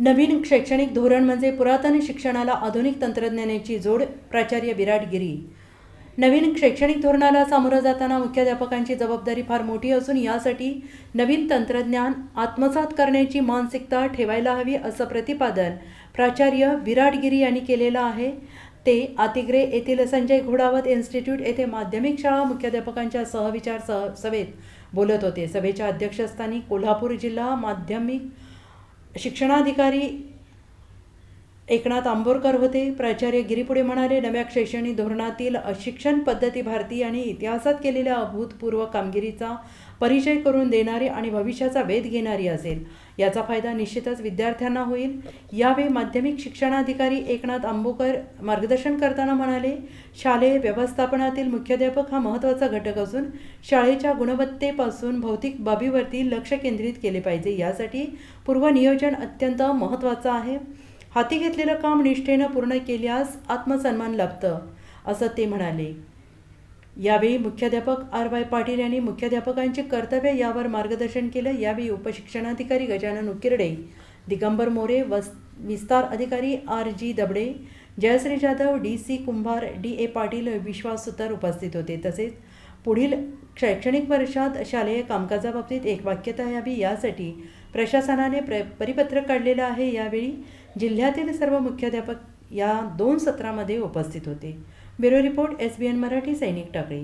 नवीन शैक्षणिक धोरण म्हणजे पुरातन शिक्षणाला आधुनिक तंत्रज्ञानाची जोड प्राचार्य विराट गिरी. नवीन शैक्षणिक धोरणाला सामोरं जाताना मुख्याध्यापकांची जबाबदारी फार मोठी असून यासाठी नवीन तंत्रज्ञान आत्मसात करण्याची मानसिकता ठेवायला हवी असं प्रतिपादन प्राचार्य विराट गिरी यांनी केलेलं आहे. ते आतिग्रे येथील संजय घोडावत इन्स्टिट्यूट येथे माध्यमिक शाळा मुख्याध्यापकांच्या सहविचार सह सभेत बोलत होते. सभेच्या अध्यक्षस्थानी कोल्हापूर जिल्हा माध्यमिक शिक्षणाधिकारी एकनाथ आंबोरकर होते. प्राचार्य गिरीपुढे म्हणाले नव्या शैक्षणिक धोरणातील शिक्षण पद्धती भारतीय आणि इतिहासात केलेल्या अभूतपूर्व कामगिरीचा परिचय करून देणारी आणि भविष्याचा वेध घेणारी असेल. याचा फायदा निश्चितच विद्यार्थ्यांना होईल. यावेळी माध्यमिक शिक्षणाधिकारी एकनाथ आंबोकर मार्गदर्शन करताना म्हणाले शालेय व्यवस्थापनातील मुख्याध्यापक हा महत्त्वाचा घटक असून शाळेच्या गुणवत्तेपासून भौतिक बाबीवरती लक्ष केंद्रित केले पाहिजे. यासाठी पूर्वनियोजन अत्यंत महत्त्वाचं आहे. हाती घेतलेलं काम निष्ठेनं पूर्ण केल्यास आत्मसन्मान लाभतं असं ते म्हणाले. यावेळी मुख्याध्यापक आर वाय पाटील यांनी मुख्याध्यापकांचे कर्तव्य यावर मार्गदर्शन केलं. यावेळी उपशिक्षणाधिकारी गजानन उकिरडे दिगंबर मोरे वस विस्तार अधिकारी R G Dabade Jayashree Jadhav D C Kumbhar D A Patil Vishwas Sutar उपस्थित होते. तसेच पुढील शैक्षणिक वर्षात शालेय कामकाजाबाबतीत एक वाक्यता यावी यासाठी प्रशासनाने प्र परिपत्रक काढलेलं आहे. यावेळी जिल्ह्यातील सर्व मुख्याध्यापक या दोन सत्रामध्ये उपस्थित होते. Bureau report S B N Marathi सैनिक टाकळी.